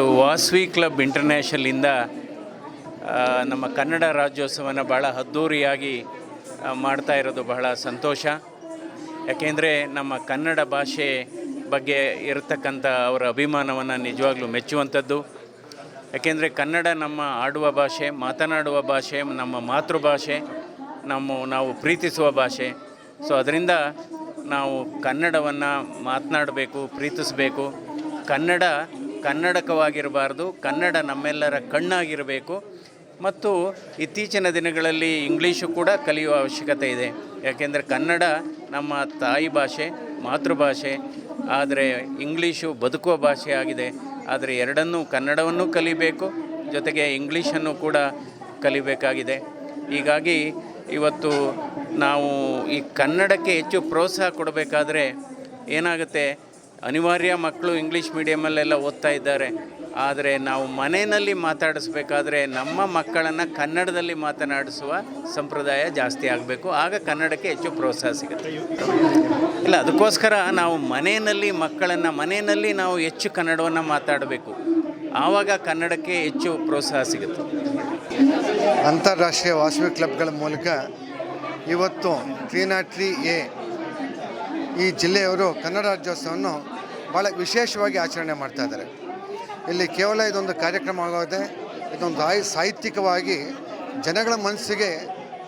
Vasavi club ಇಂಟರ್ನ್ಯಾಷನಲಿಂದ ನಮ್ಮ ಕನ್ನಡ ರಾಜ್ಯೋತ್ಸವನ ಭಾಳ ಅದ್ಧೂರಿಯಾಗಿ ಮಾಡ್ತಾ ಇರೋದು ಬಹಳ ಸಂತೋಷ. ಯಾಕೆಂದರೆ ನಮ್ಮ ಕನ್ನಡ ಭಾಷೆ ಬಗ್ಗೆ ಇರತಕ್ಕಂಥ ಅವರ ಅಭಿಮಾನವನ್ನು ನಿಜವಾಗ್ಲೂ ಮೆಚ್ಚುವಂಥದ್ದು. ಯಾಕೆಂದರೆ ಕನ್ನಡ ನಮ್ಮ ಆಡುವ ಭಾಷೆ, ಮಾತನಾಡುವ ಭಾಷೆ, ನಮ್ಮ ಮಾತೃಭಾಷೆ, ನಮ್ಮ ನಾವು ಪ್ರೀತಿಸುವ ಭಾಷೆ. ಸೊ ಅದರಿಂದ ನಾವು ಕನ್ನಡವನ್ನು ಮಾತನಾಡಬೇಕು, ಪ್ರೀತಿಸಬೇಕು. ಕನ್ನಡ ಕನ್ನಡಕವಾಗಿರಬಾರ್ದು, ಕನ್ನಡ ನಮ್ಮೆಲ್ಲರ ಕಣ್ಣಾಗಿರಬೇಕು. ಮತ್ತು ಇತ್ತೀಚಿನ ದಿನಗಳಲ್ಲಿ ಇಂಗ್ಲೀಷು ಕೂಡ ಕಲಿಯುವ ಅವಶ್ಯಕತೆ ಇದೆ. ಯಾಕೆಂದರೆ ಕನ್ನಡ ನಮ್ಮ ತಾಯಿ ಭಾಷೆ, ಮಾತೃಭಾಷೆ, ಆದರೆ ಇಂಗ್ಲೀಷು ಬದುಕುವ ಭಾಷೆ ಆಗಿದೆ. ಆದರೆ ಎರಡನ್ನೂ ಕನ್ನಡವನ್ನು ಕಲಿಬೇಕು, ಜೊತೆಗೆ ಇಂಗ್ಲೀಷನ್ನು ಕೂಡ ಕಲಿಬೇಕಾಗಿದೆ. ಹೀಗಾಗಿ ಇವತ್ತು ನಾವು ಈ ಕನ್ನಡಕ್ಕೆ ಹೆಚ್ಚು ಪ್ರೋತ್ಸಾಹ ಕೊಡಬೇಕಾದ್ರೆ ಏನಾಗುತ್ತೆ? ಅನಿವಾರ್ಯ ಮಕ್ಕಳು ಇಂಗ್ಲೀಷ್ ಮೀಡಿಯಮಲ್ಲೆಲ್ಲ ಓದ್ತಾ ಇದ್ದಾರೆ. ಆದರೆ ನಾವು ಮನೆಯಲ್ಲಿ ಮಾತಾಡಿಸ್ಬೇಕಾದ್ರೆ ನಮ್ಮ ಮಕ್ಕಳನ್ನು ಕನ್ನಡದಲ್ಲಿ ಮಾತನಾಡಿಸುವ ಸಂಪ್ರದಾಯ ಜಾಸ್ತಿ ಆಗಬೇಕು. ಆಗ ಕನ್ನಡಕ್ಕೆ ಹೆಚ್ಚು ಪ್ರೋತ್ಸಾಹ ಸಿಗುತ್ತೆ. ಇಲ್ಲ, ಅದಕ್ಕೋಸ್ಕರ ನಾವು ಮನೆಯಲ್ಲಿ ಮಕ್ಕಳನ್ನು, ಮನೆಯಲ್ಲಿ ನಾವು ಹೆಚ್ಚು ಕನ್ನಡವನ್ನು ಮಾತಾಡಬೇಕು. ಆವಾಗ ಕನ್ನಡಕ್ಕೆ ಹೆಚ್ಚು ಪ್ರೋತ್ಸಾಹ ಸಿಗುತ್ತೆ. ಅಂತಾರಾಷ್ಟ್ರೀಯ ವಾಸವಿ ಕ್ಲಬ್ಗಳ ಮೂಲಕ ಇವತ್ತು ತ್ರೀ ನಾಟ್ ತ್ರೀ ಎ ಈ ಜಿಲ್ಲೆಯವರು ಕನ್ನಡ ರಾಜ್ಯೋತ್ಸವವನ್ನು ಭಾಳ ವಿಶೇಷವಾಗಿ ಆಚರಣೆ ಮಾಡ್ತಾ ಇದ್ದಾರೆ. ಇಲ್ಲಿ ಕೇವಲ ಇದೊಂದು ಕಾರ್ಯಕ್ರಮ ಆಗೋದೆ ಇದೊಂದು ಆಯ್ ಸಾಹಿತ್ಯಿಕವಾಗಿ ಜನಗಳ ಮನಸ್ಸಿಗೆ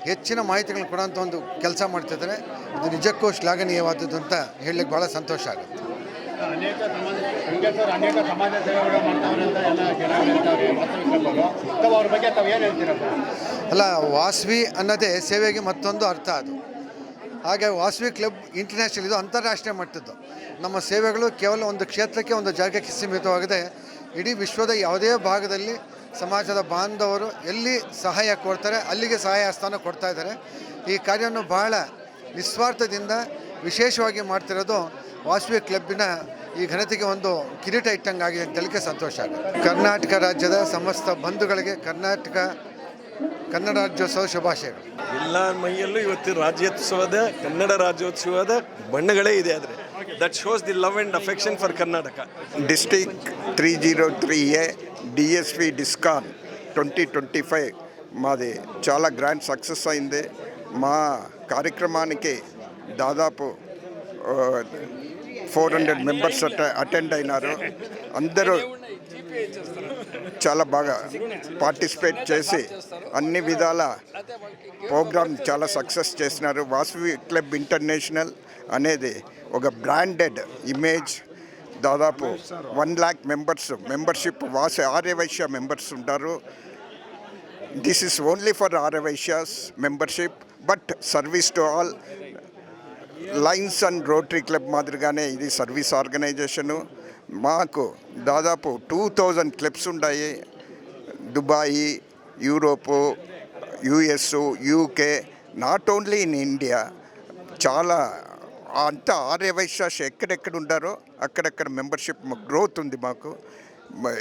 ಹೆಚ್ಚಿನ ಮಾಹಿತಿಗಳನ್ನ ಕೊಡೋಂಥ ಒಂದು ಕೆಲಸ ಮಾಡ್ತಿದ್ದಾರೆ ಇದು ನಿಜಕ್ಕೂ ಶ್ಲಾಘನೀಯವಾದದ್ದು ಅಂತ ಹೇಳಲಿಕ್ಕೆ ಭಾಳ ಸಂತೋಷ ಆಗುತ್ತೆ. ಅನೇಕ ಸಮಾಜ ಹೆಂಗಸರು ಅನೇಕ ಸಮಾಜ ಸೇವೆಗಳು ಮಾಡ್ತಾವ್ರೆ ಅಂತ ಎಲ್ಲ ಜನ ಹೇಳ್ತಾರೆ ವಾಸವಿ ಕ್ಲಬ್ಬರು ತಾವು ಅವ್ರ ಬಗ್ಗೆ ತಾವು ಏನು ಹೇಳ್ತೀರಪ್ಪ ಅಲ್ಲ ವಾಸವಿ ಅನ್ನೋದೇ ಸೇವೆಗೆ ಮತ್ತೊಂದು ಅರ್ಥ ಅದು. ಹಾಗೆ ವಾಸವಿ ಕ್ಲಬ್ ಇಂಟರ್ನ್ಯಾಷನಲ್ ಇದು ಅಂತಾರಾಷ್ಟ್ರೀಯ ಮಟ್ಟದ್ದು. ನಮ್ಮ ಸೇವೆಗಳು ಕೇವಲ ಒಂದು ಕ್ಷೇತ್ರಕ್ಕೆ ಒಂದು ಜಾಗಕ್ಕೆ ಸೀಮಿತವಾಗದೆ. ಇಡೀ ವಿಶ್ವದ ಯಾವುದೇ ಭಾಗದಲ್ಲಿ ಸಮಾಜದ ಬಾಂಧವರು ಎಲ್ಲಿ ಸಹಾಯ ಕೊಡ್ತಾರೆ, ಅಲ್ಲಿಗೆ ಸಹಾಯ ಸ್ಥಾನ ಕೊಡ್ತಾ ಇದ್ದಾರೆ. ಈ ಕಾರ್ಯವನ್ನು ಬಹಳ ನಿಸ್ವಾರ್ಥದಿಂದ ವಿಶೇಷವಾಗಿ ಮಾಡ್ತಿರೋದು ವಾಸವಿ ಕ್ಲಬ್ಬಿನ ಈ ಘನತೆಗೆ ಒಂದು ಕಿರೀಟ ಇಟ್ಟಂಗಾಗಿದೆ ಅಂತ ಹೇಳಿಕೆ ಸಂತೋಷ ಕರ್ನಾಟಕ ರಾಜ್ಯದ ಸಮಸ್ತ ಬಂಧುಗಳಿಗೆ ಕರ್ನಾಟಕ ಕನ್ನಡಾಜ್ಯೋತ್ಸವ ಶುಭಾಶಯಗಳು ಎಲ್ಲ ಮೈಯಲ್ಲೂ ಇವತ್ತು ರಾಜ್ಯೋತ್ಸವದ ಕನ್ನಡ ರಾಜ್ಯೋತ್ಸವದ ಬಣ್ಣಗಳೇ ಇದೆ ಆದರೆ that shows the love and affection for Karnataka district three zero three A D S SV ಡಿಸ್ಕಾನ್ twenty twenty five మాది చాలా గ్రాండ్ సక్సెస్ అయింది మా కార్యక్రమానికి దాదాపు ఫోర్ హండ్రెడ్ మెంబర్స్ అటెండ్ అయినారు అందరూ చాలా బాగా పార్టిసిపేట్ చేసి అన్ని విధాల ప్రోగ్రామ్ చాలా సక్సెస్ చేసినారు. వాసవి క్లబ్ ఇంటర్నేషనల్ అనేది ఒక బ్రాండెడ్ ఇమేజ్ దాదాపు వన్ ల్యాక్ మెంబర్స్ మెంబర్షిప్ వాస ఆర్యవైశ్య మెంబర్స్ ఉంటారు. This is only for Aryavaishyas membership but service to all Lions and Rotary club మాదిరిగానే ఇది సర్వీస్ ఆర్గనైజేషను మాకు దాదాపు టూ థౌజండ్ క్లబ్స్ ఉన్నాయి Dubai Europe US UK not only in India. చాలా అంతా ఆర్యవైశ్యాస్ ఎక్కడెక్కడ ఉంటారో అక్కడక్కడ మెంబర్షిప్ గ్రోత్ ఉంది మాకు.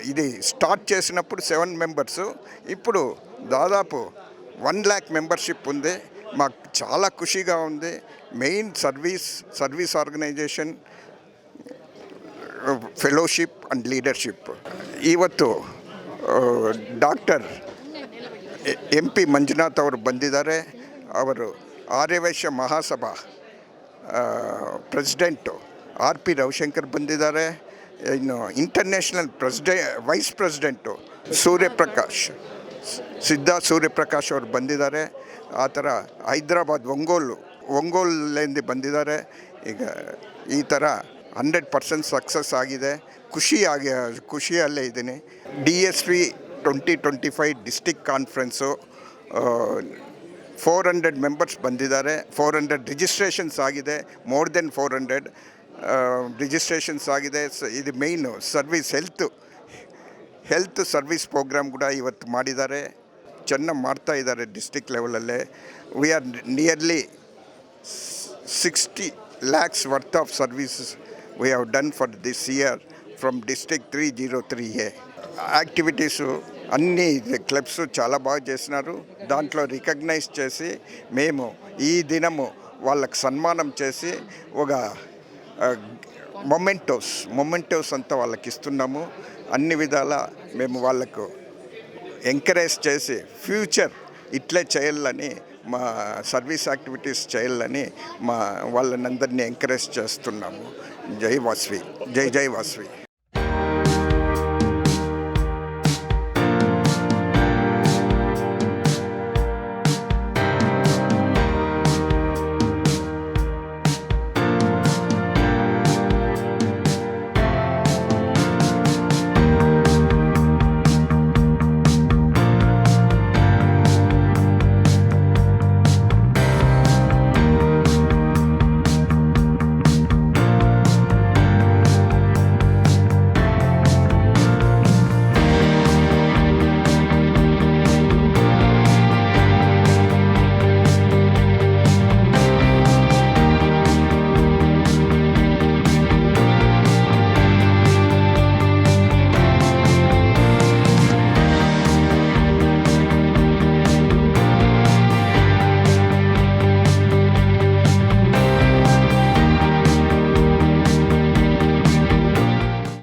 ఇది స్టార్ట్ చేసినప్పుడు సెవెన్ మెంబర్స్. ఇప్పుడు దాదాపు వన్ ల్యాక్ మెంబర్షిప్ ఉంది. మాకు చాలా ఖుషిగా ఉంది. Main service service organisation fellowship and leadership ಇವತ್ತು ಡಾಕ್ಟರ್ ಎಂ ಪಿ ಮಂಜುನಾಥ್ ಅವರು ಬಂದಿದ್ದಾರೆ ಅವರು Aryavaishya Mahasabha president R P Ravishankar ಬಂದಿದ್ದಾರೆ ಇನ್ನು international president vice president Suryaprakash ಸಿದ್ಧ ಸೂರ್ಯಪ್ರಕಾಶ್ ಅವರು ಬಂದಿದ್ದಾರೆ ಆ ಥರ ಹೈದ್ರಾಬಾದ್ ಒಂಗೋಲು ಒಂಗೋಲಿಂದ ಬಂದಿದ್ದಾರೆ ಈಗ ಈ ಥರ ಹಂಡ್ರೆಡ್ ಪರ್ಸೆಂಟ್ ಸಕ್ಸಸ್ ಆಗಿದೆ. ಖುಷಿಯಾಗಿ ಖುಷಿಯಲ್ಲೇ ಇದ್ದೀನಿ. D S P twenty twenty five district conference four hundred members ಬಂದಿದ್ದಾರೆ. ಫೋರ್ ಹಂಡ್ರೆಡ್ ರಿಜಿಸ್ಟ್ರೇಷನ್ಸ್ ಆಗಿದೆ. More than four hundred registrations ಆಗಿದೆ. ಸ, ಇದು main service health health service programme ಕೂಡ ಇವತ್ತು ಮಾಡಿದ್ದಾರೆ. ಚೆನ್ನಾಗಿ ಮಾಡ್ತಾ ಇದ್ದಾರೆ district ಲೆವೆಲಲ್ಲೇ we are nearly sixty lakhs worth of services we have done for this year from district three zero three A activities అన్ని క్లబ్స్ చాలా బాగా చేసినారు. దాంట్లో రికగ్నైజ్ చేసి మేము ఈ దినము వాళ్ళకు సన్మానం చేసి ఒక మొమెంటోస్ మొమెంటోస్ అంతా వాళ్ళకి ఇస్తున్నాము. అన్ని విధాల మేము వాళ్ళకు ఎంకరేజ్ చేసి ఫ్యూచర్ ఇట్లే చేయాలని మా సర్వీస్ యాక్టివిటీస్ చేయాలని మా వాళ్ళని అందరినీ ఎంకరేజ్ చేస్తున్నాము. జై వాస్వి. జై జై వాస్వి.